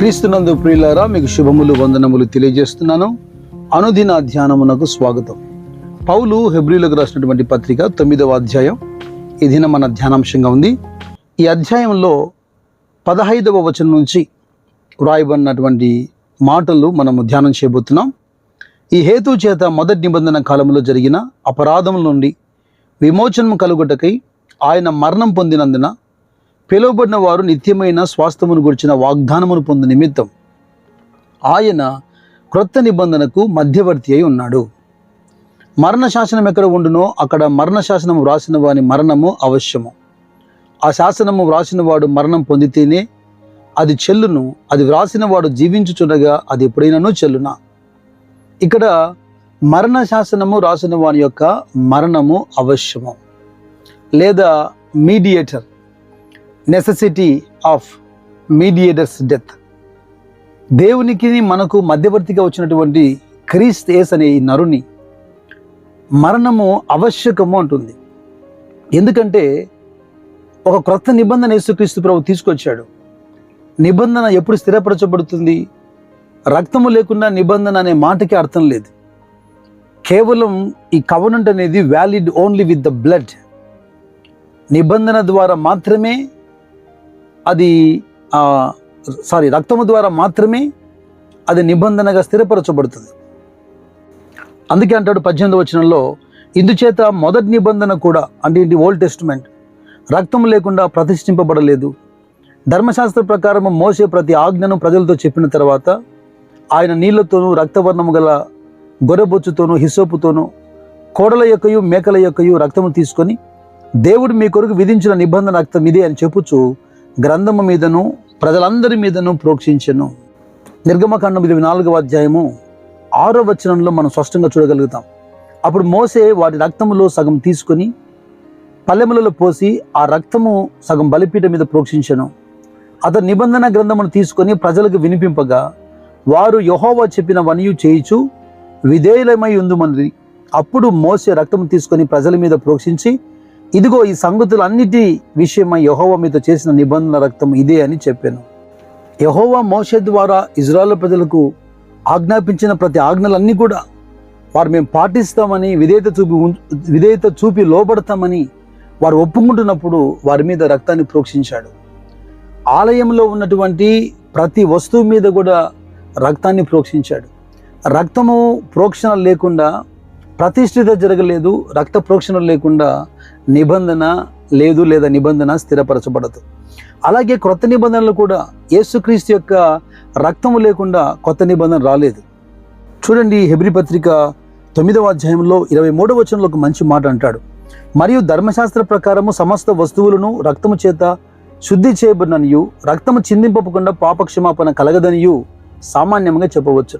క్రీస్తునందు ప్రియులారా మీకు శుభములు వందనములు తెలియజేస్తున్నాను. అనుదిన ధ్యానమునకు స్వాగతం. పౌలు హెబ్రిలకు రాసినటువంటి పత్రిక తొమ్మిదవ అధ్యాయం. ఈ దిన మన ధ్యానాంశంగా ఉంది. ఈ అధ్యాయంలో పదహైదవ వచనం నుంచి వ్రాయబడినటువంటి మాటలు మనము ధ్యానం చేయబోతున్నాం. ఈ హేతు చేత మొదటి నిబంధన కాలంలో జరిగిన అపరాధముల నుండి విమోచనము కలుగుటకై ఆయన మరణం పొందినందున పిలువబడిన వారు నిత్యమైన స్వాస్థ్యమును గురించిన వాగ్దానమును పొందు నిమిత్తం ఆయన క్రొత్త నిబంధనకు మధ్యవర్తి అయి ఉన్నాడు. మరణ శాసనం ఎక్కడ ఉండునో అక్కడ మరణ శాసనం వ్రాసిన వాని మరణము అవశ్యము. ఆ శాసనము వ్రాసిన వాడు మరణం పొందితేనే అది చెల్లును అది వ్రాసిన వాడు జీవించుచుండగా అది ఎప్పుడైనానూ చెల్లునా. ఇక్కడ మరణ శాసనము రాసిన వాని యొక్క మరణము అవశ్యము. లేదా mediator necessity of mediators death దేవునికి మనకు మధ్యవర్తిగా వచ్చినటువంటి క్రీస్త్ ఏస్ అనే ఈ నరుని మరణము ఆవశ్యకము అంటుంది. ఎందుకంటే ఒక క్రొత్త నిబంధన యేసుక్రీస్తు ప్రభు తీసుకొచ్చాడు. నిబంధన ఎప్పుడు స్థిరపరచబడుతుంది? రక్తము లేకుండా నిబంధన అనే మాటకి అర్థం లేదు. కేవలం ఈ కవనంట్ అనేది valid only with the blood నిబంధన ద్వారా మాత్రమే అది సారీ రక్తము ద్వారా మాత్రమే అది నిబంధనగా స్థిరపరచబడుతుంది. అందుకే అంటాడు పద్దెనిమిది వచనంలో ఇందుచేత మొదటి నిబంధన కూడా అంటే ఇది ఓల్డ్ టెస్ట్మెంట్ రక్తం లేకుండా ప్రతిష్ఠింపబడలేదు. ధర్మశాస్త్ర ప్రకారం మోసే ప్రతి ఆజ్ఞను ప్రజలతో చెప్పిన తర్వాత ఆయన నీళ్ళతోనూ రక్తవర్ణము గల గొర్రెబొచ్చుతోనూ హిసోపుతోనూ కోడల యొక్కయు మేకల యొక్కయు రక్తము తీసుకొని దేవుడు మీ కొరకు విధించిన నిబంధన రక్తం ఇదే అని చెప్పుచు గ్రంథము మీదను ప్రజలందరి మీదను ప్రోక్షించను. నిర్గమకాండం ఇది నాలుగవ అధ్యాయము ఆరో వచనంలో మనం స్పష్టంగా చూడగలుగుతాం. అప్పుడు మోసే వాటి రక్తములో సగం తీసుకొని పల్లెములలో పోసి ఆ రక్తము సగం బలిపీఠ మీద ప్రోక్షించను. అతను నిబంధన గ్రంథమును తీసుకొని ప్రజలకు వినిపింపగా వారు యహోవా చెప్పిన వనియు చేయిచు విధేయులమై ఉందుమని అప్పుడు మోసే రక్తము తీసుకొని ప్రజల మీద ప్రోక్షించి ఇదిగో ఈ సంగతులన్నిటి విషయమై యహోవా మీతో చేసిన నిబంధన రక్తం ఇదే అని చెప్పాను. యహోవా మోసే ద్వారా ఇజ్రాయల్ ప్రజలకు ఆజ్ఞాపించిన ప్రతి ఆజ్ఞలన్నీ కూడా వారు మేము పాటిస్తామని విధేయత చూపి ఉం- విధేయత చూపి లోబడతామని వారు ఒప్పుకుంటున్నప్పుడు వారి మీద రక్తాన్ని ప్రోక్షించాడు. ఆలయంలో ఉన్నటువంటి ప్రతి వస్తువు మీద కూడా రక్తాన్ని ప్రోక్షించాడు. రక్తము ప్రోక్షణ లేకుండా ప్రతిష్ఠిత జరగలేదు రక్త ప్రోక్షణ లేకుండా నిబంధన లేదు లేదా నిబంధన స్థిరపరచబడదు. అలాగే క్రొత్త నిబంధనలు కూడా యేసుక్రీస్తు యొక్క రక్తము లేకుండా కొత్త నిబంధన రాలేదు. చూడండి హెబ్రి పత్రిక తొమ్మిదవ అధ్యాయంలో ఇరవై మూడవ వచనంలో ఒక మంచి మాట అంటాడు. మరియు ధర్మశాస్త్ర ప్రకారము సమస్త వస్తువులను రక్తము చేత శుద్ధి చేయబడిననియు రక్తము చిందింపకుండా పాపక్షమాపణ కలగదనియు సామాన్యంగా చెప్పవచ్చు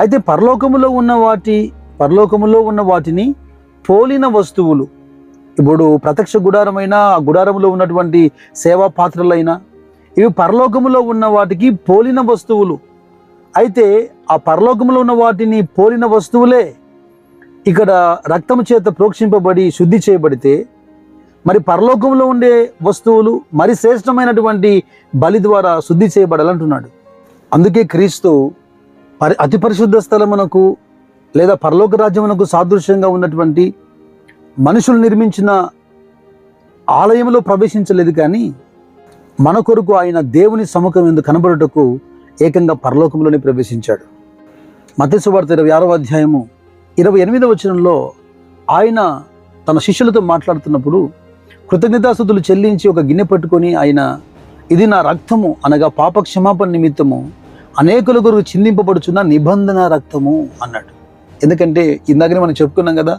అయితే పరలోకములో ఉన్న వాటి పరలోకములో ఉన్న వాటిని పోలిన వస్తువులు ఇప్పుడు ప్రత్యక్ష గుడారమైన ఆ గుడారంలో ఉన్నటువంటి సేవా పాత్రలైనా ఇవి పరలోకములో ఉన్న వాటికి పోలిన వస్తువులు. అయితే ఆ పరలోకంలో ఉన్న వాటిని పోలిన వస్తువులే ఇక్కడ రక్తము చేత ప్రోక్షింపబడి శుద్ధి చేయబడితే మరి పరలోకంలో ఉండే వస్తువులు మరి శ్రేష్టమైనటువంటి బలి ద్వారా శుద్ధి చేయబడాలంటున్నాడు. అందుకే క్రీస్తు పరి అతి పరిశుద్ధ స్థలమునకు లేదా పరలోక రాజ్యమునకు సాదృశ్యంగా ఉన్నటువంటి మనుషులు నిర్మించిన ఆలయంలో ప్రవేశించలేదు కానీ మన కొరకు ఆయన దేవుని సముఖం ఎందుకు కనబడుటకు ఏకంగా పరలోకంలోనే ప్రవేశించాడు. మత్స్యవార్త ఇరవై ఆరవ అధ్యాయము ఇరవై ఎనిమిదవ వచనంలో ఆయన తన శిష్యులతో మాట్లాడుతున్నప్పుడు కృతజ్ఞతాస్థుతులు చెల్లించి ఒక గిన్నె పట్టుకొని ఆయన ఇది నా రక్తము అనగా పాప క్షమాపణ నిమిత్తము. అనేకుల కొరకు చిందింపబడుచున్న నిబంధన రక్తము అన్నాడు. ఎందుకంటే ఇందాకనే మనం చెప్పుకున్నాం కదా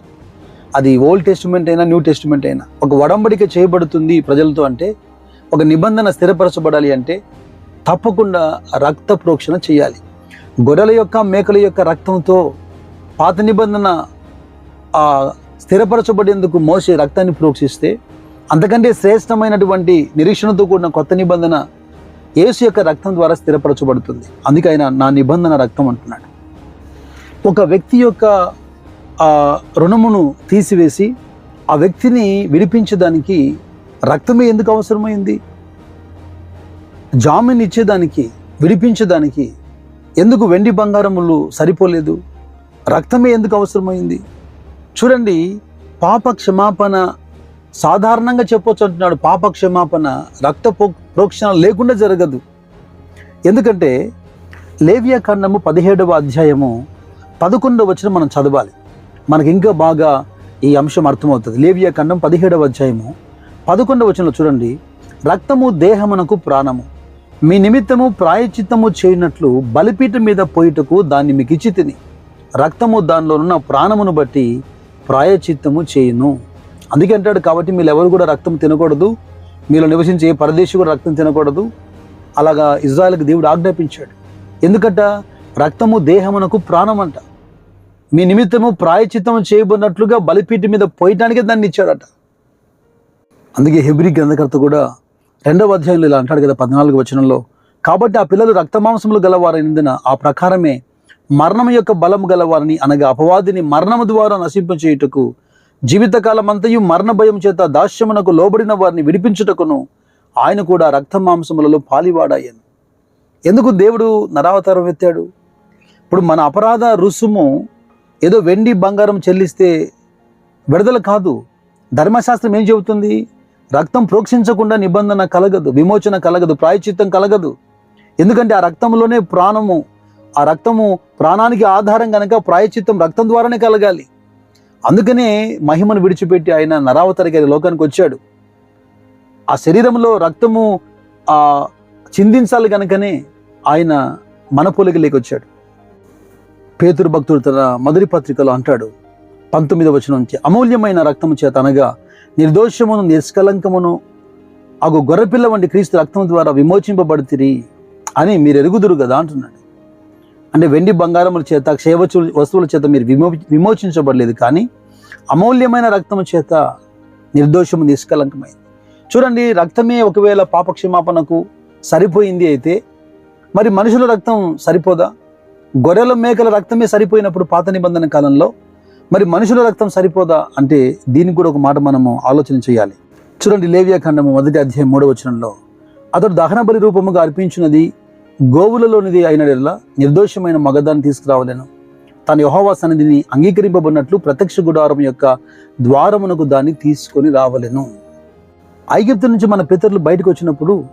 అది ఓల్డ్ టెస్టిమెంట్ అయినా న్యూ టెస్టిమెంట్ అయినా ఒక వడంబడిక చేయబడుతుంది ప్రజలతో అంటే ఒక నిబంధన స్థిరపరచబడాలి అంటే తప్పకుండా రక్త ప్రోక్షణ చేయాలి. గొర్రెల యొక్క మేకల యొక్క రక్తంతో పాత నిబంధన స్థిరపరచబడేందుకు మోసే రక్తాన్ని ప్రోక్షిస్తే అంతకంటే శ్రేష్టమైనటువంటి నిరీక్షణతో కూడిన కొత్త నిబంధన యేసు యొక్క రక్తం ద్వారా స్థిరపరచబడుతుంది. అందుకైనా నా నిబంధన రక్తం అంటున్నాడు. ఒక వ్యక్తి యొక్క ఆ రుణమును తీసివేసి ఆ వ్యక్తిని విడిపించడానికి రక్తమే ఎందుకు అవసరమైంది? జామీన్ ఇచ్చేదానికి విడిపించడానికి ఎందుకు వెండి బంగారములు సరిపోలేదు? రక్తమే ఎందుకు అవసరమైంది? చూడండి పాప క్షమాపణ సాధారణంగా చెప్పొచ్చు అంటున్నాడు. పాప క్షమాపణ రక్త పో- ప్రోక్షణ లేకుండా జరగదు. ఎందుకంటే లేవియా ఖండము పదిహేడవ అధ్యాయము పదకొండవ వచ్చిన మనం చదవాలి. మనకి ఇంకా బాగా ఈ అంశం అర్థమవుతుంది. లేవియా ఖండం పదిహేడవ అధ్యాయము. పదకొండవ వచనంలో చూడండి. రక్తము దేహమునకు ప్రాణము. మీ నిమిత్తము ప్రాయచిత్తము చేయనట్లు బలిపీఠం మీద పోయిటకు దాన్ని మీకు ఇచ్చి తిని. రక్తము దానిలోనున్న ప్రాణమును బట్టి ప్రాయచిత్తము చేయును. అందుకే అంటాడు కాబట్టి మీరు ఎవరు కూడా రక్తం తినకూడదు. మీలో నివసించే ఏ పరదేశి కూడా రక్తం తినకూడదు. అలాగా ఇజ్రాయల్కి దేవుడు ఆజ్ఞాపించాడు. ఎందుకంట? రక్తము దేహమునకు ప్రాణం అంట మీ నిమిత్తము ప్రాయచిత్తము చేయబడినట్లుగా బలిపీటి మీద పోయటానికే దాన్ని ఇచ్చాడట. అందుకే హెబ్రి గ్రంథకర్త కూడా రెండవ అధ్యాయంలో ఇలా అంటాడు కదా పద్నాలుగు వచనంలో. కాబట్టి ఆ పిల్లలు రక్తమాంసములు గలవారైనందున ఆ ప్రకారమే మరణం యొక్క బలం గలవారని అనగా అపవాదిని మరణము ద్వారా నశింపచేయుటకు జీవితకాలం అంతయు మరణ భయం చేత దాస్యమునకు లోబడిన వారిని విడిపించుటకును ఆయన కూడా రక్త మాంసములలో పాలివాడాయను. ఎందుకు దేవుడు నరావతారం ఎత్తాడు? ఇప్పుడు మన అపరాధ రుసుము ఏదో వెండి బంగారం చెల్లిస్తే విడుదల కాదు. ధర్మశాస్త్రం ఏం చెబుతుంది? రక్తం ప్రోక్షించకుండా నిబంధన కలగదు విమోచన కలగదు ప్రాయచిత్తం కలగదు. ఎందుకంటే ఆ రక్తంలోనే ప్రాణము ఆ రక్తము ప్రాణానికి ఆధారం కనుక ప్రాయచిత్తం రక్తం ద్వారానే కలగాలి. అందుకనే మహిమను విడిచిపెట్టి ఆయన నరావతరికి లోకానికి వచ్చాడు. ఆ శరీరంలో రక్తము ఆ చిందించాలి కనుకనే ఆయన మన పోలిక వచ్చాడు. పేతురు భక్తుడు తన మొదటి పత్రికలో అంటాడు పంతొమ్మిది వచనం నుంచి అమూల్యమైన రక్తము చేత అనగా నిర్దోషమును నిష్కలంకమును అగు గొర్రెపిల్ల వంటి క్రీస్తు రక్తం ద్వారా విమోచింపబడితిరి అని మీరు ఎరుగుదురు కదా అంటున్నాడు. అంటే వెండి బంగారముల చేత క్షయవచు వస్తువుల చేత మీరు విమో విమోచించబడలేదు కానీ అమూల్యమైన రక్తము చేత నిర్దోషము నిష్కలంకమైంది. చూడండి రక్తమే ఒకవేళ పాపక్షమాపణకు సరిపోయింది అయితే మరి మనుషుల రక్తం సరిపోదా? గొర్రెల మేకల రక్తమే సరిపోయినప్పుడు పాత నిబంధన కాలంలో మరి మనుషుల రక్తం సరిపోదా అంటే దీనికి కూడా ఒక మాట మనము ఆలోచన చేయాలి. చూడండి లేవియా ఖండము మొదటి అధ్యాయం మూడవ వచనంలో అతడు దహన బలి రూపముగా అర్పించినది గోవులలోనిది అయినడెల్లా నిర్దోషమైన మగదాన్ని తీసుకురావలేను. తన యహోవా సన్నిధిని అంగీకరింపబడినట్లు ప్రత్యక్ష గుడారం యొక్క ద్వారమునకు దాన్ని తీసుకొని రావలెను. ఐగిప్తు నుంచి మన పితరులు బయటకు వచ్చినప్పుడు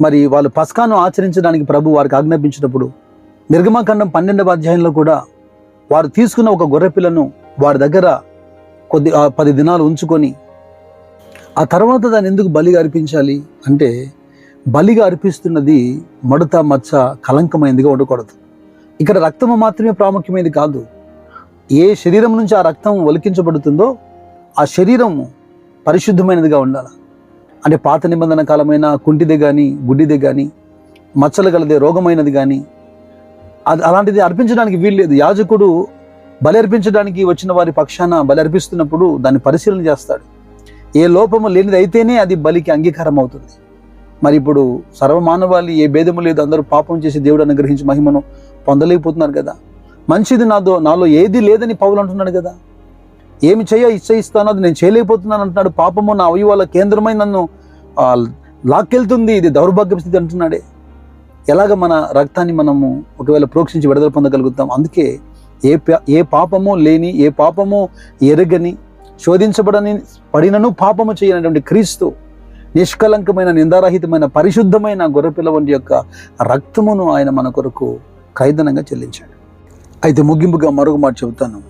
మరి వాళ్ళు పస్కాను ఆచరించడానికి ప్రభు వారికి ఆజ్ఞాపించినప్పుడు నిర్గమాఖండం పన్నెండవ అధ్యాయంలో కూడా వారు తీసుకున్న ఒక గొర్రె పిల్లను వారి దగ్గర కొద్ది పది దినాలు ఉంచుకొని ఆ తర్వాత దాన్ని ఎందుకు బలిగా అర్పించాలి అంటే బలిగా అర్పిస్తున్నది మడత మచ్చ కలంకమైనదిగా ఉండకూడదు. ఇక్కడ రక్తము మాత్రమే ప్రాముఖ్యమైనది కాదు. ఏ శరీరం నుంచి ఆ రక్తం ఒలికించబడుతుందో ఆ శరీరము పరిశుద్ధమైనదిగా ఉండాలి. అంటే పాత నిబంధన కాలమైన కుంటిదే కానీ గుడ్డిదే కానీ మచ్చలు గలదే రోగమైనది కానీ అలాంటిది అర్పించడానికి వీల్లేదు యాజకుడు బలి అర్పించడానికి వచ్చిన వారి పక్షాన బలి అర్పిస్తున్నప్పుడు దాన్ని పరిశీలన చేస్తాడు. ఏ లోపము లేనిది అయితేనే అది బలికి అంగీకారం అవుతుంది మరి ఇప్పుడు సర్వమానవాళి ఏ భేదము లేదు అందరూ పాపం చేసి దేవుడు అనుగ్రహించి మహిమను పొందలేకపోతున్నారు కదా. మంచిది నాదో నాలో ఏది లేదని పౌలు అంటున్నాడు కదా. ఏమి చేయ ఇచ్చయిస్తానో అది నేను చేయలేకపోతున్నాను అంటున్నాడు. పాపము నా అవయవాల కేంద్రమై నన్ను లాక్కెళ్తుంది. ఇది దౌర్భాగ్య స్థితి అంటున్నాడే. ఎలాగ మన రక్తాన్ని మనము ఒకవేళ ప్రోక్షించి విడుదల పొందగలుగుతాం? అందుకే ఏ పా- ఏ పాపము లేని ఏ పాపము ఎరగని శోధించబడని పడినను పాపము చేయనటువంటి క్రీస్తు నిష్కలంకమైన నిందారహితమైన పరిశుద్ధమైన గొర్రెపిల్ల వంటి యొక్క రక్తమును ఆయన మన కొరకు ఖైదనంగా చెల్లించాడు. అయితే ముగింపుగా మరొక మాట చెబుతాను.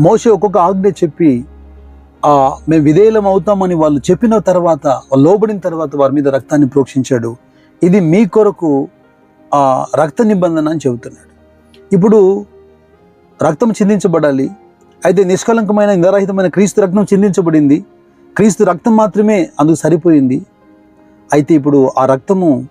మోసే ఒక్కొక్క ఆజ్ఞ చెప్పి ఆ మేము విధేయులం అవుతామని వాళ్ళు చెప్పిన తర్వాత లోబడిన తర్వాత వారి మీద రక్తాన్ని ప్రోక్షించాడు. ఇది మీ కొరకు రక్త నిబంధన అని చెబుతున్నాడు. ఇప్పుడు రక్తం చిందించబడాలి. అయితే నిష్కలంకమైన నిరహితమైన క్రీస్తు రక్తం చిందించబడింది. క్రీస్తు రక్తం మాత్రమే అందుకు సరిపోయింది. అయితే ఇప్పుడు ఆ రక్తము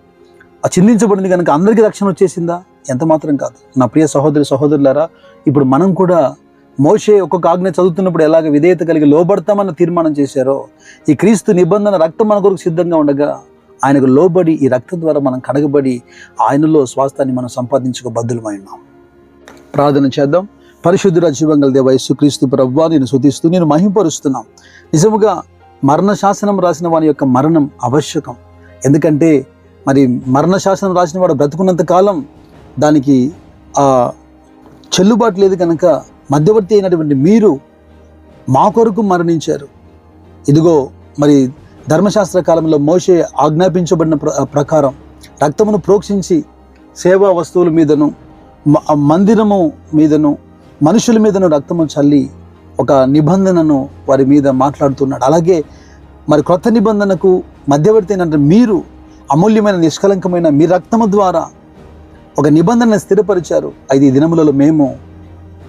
ఆ చిందించబడింది కనుక అందరికీ రక్షణ వచ్చేసిందా? ఎంత మాత్రం కాదు. నా ప్రియ సహోదరి సహోదరులారా ఇప్పుడు మనం కూడా మోషే ఒక్కొక్క ఆజ్ఞ చదువుతున్నప్పుడు ఎలాగ విధేయత కలిగి లోబడతామన్న తీర్మానం చేశారో ఈ క్రీస్తు నిబంధన రక్తం మన కొరకు సిద్ధంగా ఉండగా ఆయనకు లోబడి ఈ రక్తం ద్వారా మనం కడగబడి ఆయనలో స్వాస్థాన్ని మనం సంపాదించుకో బద్దులమై ఉన్నాం. ప్రార్థన చేద్దాం. పరిశుద్ధుల జీవంగల దేవ యేసుక్రీస్తు ప్రభువా నేను శుతిస్తూ నేను మహింపరుస్తున్నాం. నిజముగా మరణ శాసనం రాసిన వాని యొక్క మరణం ఆవశ్యకం. ఎందుకంటే మరి మరణ శాసనం రాసిన వాడు బ్రతుకున్నంత కాలం దానికి ఆ చెల్లుబాటు లేదు కనుక మధ్యవర్తి అయినటువంటి మీరు మా కొరకు మరణించారు. ఇదిగో మరి ధర్మశాస్త్ర కాలంలో మోషే ఆజ్ఞాపించబడిన ప్ర ప్రకారం రక్తమును ప్రోక్షించి సేవా వస్తువుల మీదను మ- మందిరము మీదను మనుషుల మీదను రక్తము చల్లి ఒక నిబంధనను వారి మీద మాట్లాడుతున్నాడు. అలాగే మరి క్రొత్త నిబంధనకు మధ్యవర్తి అంటే మీరు అమూల్యమైన నిష్కలంకమైన మీ రక్తము ద్వారా ఒక నిబంధన స్థిరపరిచారు. ఐదు దినములలో మేము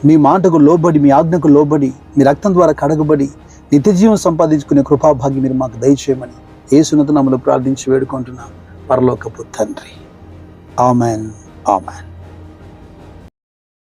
మీ మాటకు లోబడి మీ ఆజ్ఞకు లోబడి మీ రక్తం ద్వారా కడగబడి నిత్యజీవం సంపాదించుకునే కృపాభాగ్యం మీరు మాకు దయచేయమని ఏ సున్నత నమ్మలు ప్రార్థించి వేడుకుంటున్నాం. పరలోకపు తండ్రి. ఆమెన్. ఆమెన్.